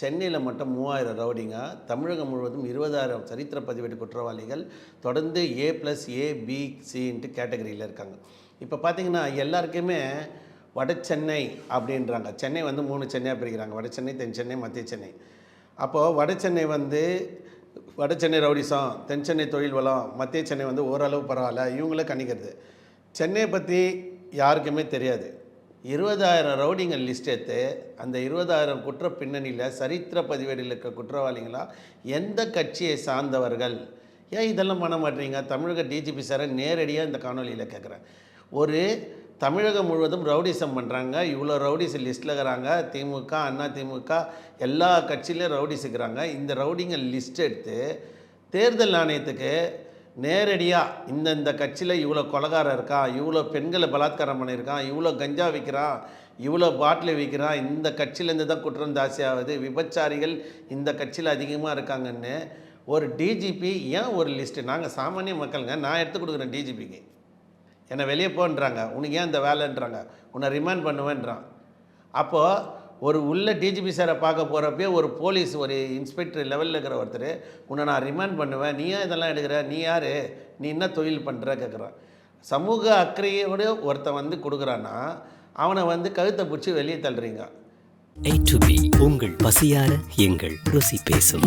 சென்னையில் மட்டும் மூவாயிரம் ரவுடிங்க தமிழகம் முழுவதும் இருபதாயிரம் சரித்திர பதிவேடு குற்றவாளிகள் தொடர்ந்து ஏ ப்ளஸ் ஏ பி சின்ட்டு கேட்டகரியில் இருக்காங்க. இப்போ பார்த்தீங்கன்னா எல்லாருக்குமே வட சென்னை அப்படின்றாங்க. சென்னை வந்து மூணு சென்னையாக பிரிக்கிறாங்க. வட சென்னை தென் சென்னை மத்திய சென்னை. அப்போது வட சென்னை வந்து வட சென்னை ரவுடிசம் தென் சென்னை தொழில் வளம் மத்திய சென்னை வந்து ஓரளவு பரவாயில்ல இவங்கள கணிக்கிறது. சென்னையை பற்றி யாருக்குமே தெரியாது. இருபதாயிரம் ரவுடிங்கள் லிஸ்ட் எடுத்து அந்த இருபதாயிரம் குற்ற பின்னணியில் சரித்திர பதிவேடில் இருக்க குற்றவாளிகளா எந்த கட்சியை சார்ந்தவர்கள்? ஏன் இதெல்லாம் பண்ண மாட்டீங்க? தமிழக டிஜிபி சாரை நேரடியாக இந்த காணொலியில் கேட்குறேன் ஒரு தமிழகம் முழுவதும் ரவுடிசம் பண்ணுறாங்க இவ்வளோ ரவுடிஸ் லிஸ்ட்டில் இருக்கிறாங்க. திமுக அண்ணா திமுக எல்லா கட்சியிலையும் ரவுடிஸ் இருக்கிறாங்க இந்த ரவுடிங்க லிஸ்ட் எடுத்து தேர்தல் ஆணையத்துக்கு நேரடியாக இந்த இந்த கட்சியில் இவ்வளோ கொலகாரம் இருக்கான் இவ்வளோ பெண்களை பலாத்காரம் பண்ணியிருக்கான் இவ்வளோ கஞ்சா விற்கிறான் இவ்வளோ பாட்டில் விற்கிறான் இந்த கட்சியிலேருந்து தான் குற்றம் ஜாஸ்தியாகுது விபச்சாரிகள் இந்த கட்சியில் அதிகமாக இருக்காங்கன்னு ஒரு டிஜிபி ஏன் ஒரு லிஸ்ட்டு நாங்கள் சாமானிய மக்களுங்க நான் எடுத்து கொடுக்குறேன் டிஜிபிக்கு என்னை வெளியே போன்றாங்க உனக்கு ஏன் இந்த வேலைன்றாங்க உன்னை ரிமாண்ட் பண்ணுவேன்றான். அப்போது ஒரு உள்ள டிஜிபி சாரை பார்க்க போகிறப்பே ஒரு போலீஸ் ஒரு இன்ஸ்பெக்டர் லெவலில் இருக்கிற ஒருத்தர் உன்னை நான் ரிமாண்ட் பண்ணுவேன். நீ ஏன் இதெல்லாம் எடுக்கிற? நீ யார்? நீ என்ன தொழில் பண்ணுற கேட்குறான் சமூக அக்கறையோடு ஒருத்தன் வந்து கொடுக்குறான்னா அவனை வந்து கழுத்தை பிடிச்சி வெளியே தள்ளுறீங்க. A to B. உங்கள் பசியார எங்கள் ருசி பேசும்.